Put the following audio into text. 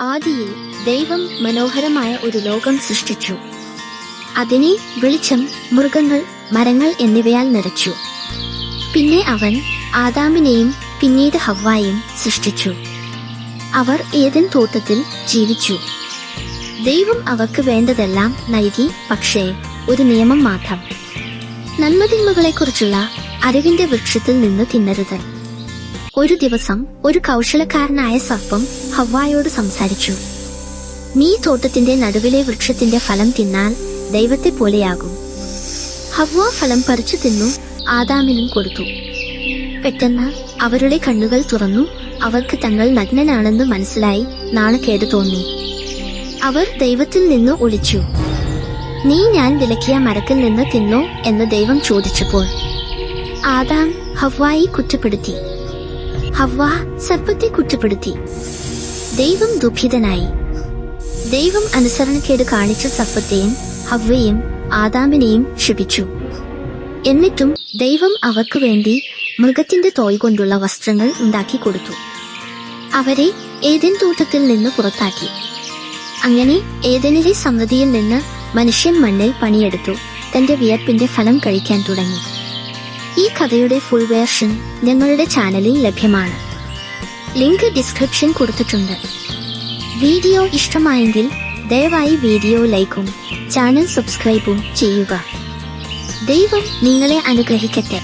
ആദിയിൽ ദൈവം മനോഹരമായ ഒരു ലോകം സൃഷ്ടിച്ചു. അതിനെ വെളിച്ചം മൃഗങ്ങൾ മരങ്ങൾ എന്നിവയാൽ നിറച്ചു. പിന്നെ അവൻ ആദാമിനെയും പിന്നീട് ഹവ്വായും സൃഷ്ടിച്ചു. അവർ ഏതൻ തോട്ടത്തിൽ ജീവിച്ചു. ദൈവം അവർക്ക് വേണ്ടതെല്ലാം നൽകി പക്ഷേ ഒരു നിയമം മാത്രം. നന്മതിന്മകളെക്കുറിച്ചുള്ള അറിവിന്റെ വൃക്ഷത്തിൽ നിന്ന് തിന്നരുത്. ഒരു ദിവസം ഒരു കൗശലക്കാരനായ സർപ്പം ഹവ്വായോട് സംസാരിച്ചു. നീ തോട്ടത്തിന്റെ നടുവിലെ വൃക്ഷത്തിന്റെ ഫലം തിന്നാൽ ദൈവത്തെ പോലെയാകും. ഹവ്വ ഫലം പറിച്ചു തിന്നു ആദാമിനും കൊടുത്തു. പെട്ടെന്ന് അവരുടെ കണ്ണുകൾ തുറന്നു അവർക്ക് തങ്ങൾ നഗ്നനാണെന്ന് മനസ്സിലായി നാണക്കേട് തോന്നി. അവർ ദൈവത്തിൽ നിന്ന് ഒളിച്ചു. നീ ഞാൻ വിലക്കിയ മരത്തിൽ നിന്ന് തിന്നോ? എന്ന് ദൈവം ചോദിച്ചപ്പോൾ ആദാം ഹവ്വായി കുറ്റപ്പെടുത്തി. ഹവ്വ സർപ്പത്തെ കുറ്റപ്പെടുത്തി. ദൈവം ദുഃഖിതനായി. ദൈവം അനുസരണക്കേട് കാണിച്ച സർപ്പത്തെയും ഹവ്വയും ആദാമിനെയും ക്ഷിപിച്ചു എന്നിട്ടും ദൈവം അവർക്ക് വേണ്ടി മൃഗത്തിന്റെ തോയ് കൊണ്ടുള്ള വസ്ത്രങ്ങൾ ഉണ്ടാക്കി കൊടുത്തു. അവരെ ഏതൻ തോട്ടത്തിൽ നിന്ന് പുറത്താക്കി. അങ്ങനെ ഏതനിലെ സമൃദ്ധിയിൽ നിന്ന് മനുഷ്യൻ മണ്ണിൽ പണിയെടുത്തു. തന്റെ വിയർപ്പിന്റെ ഫലം കഴിക്കാൻ തുടങ്ങി. ഈ കഥയുടെ ഫുൾ വേർഷൻ ഞങ്ങളുടെ ചാനലിൽ ലഭ്യമാണ്. ലിങ്ക് ഡിസ്ക്രിപ്ഷൻ കൊടുത്തിട്ടുണ്ട്. വീഡിയോ ഇഷ്ടമായെങ്കിൽ ദയവായി വീഡിയോ ലൈക്കും ചാനൽ സബ്സ്ക്രൈബും ചെയ്യുക. ദൈവം നിങ്ങളെ അനുഗ്രഹിക്കട്ടെ.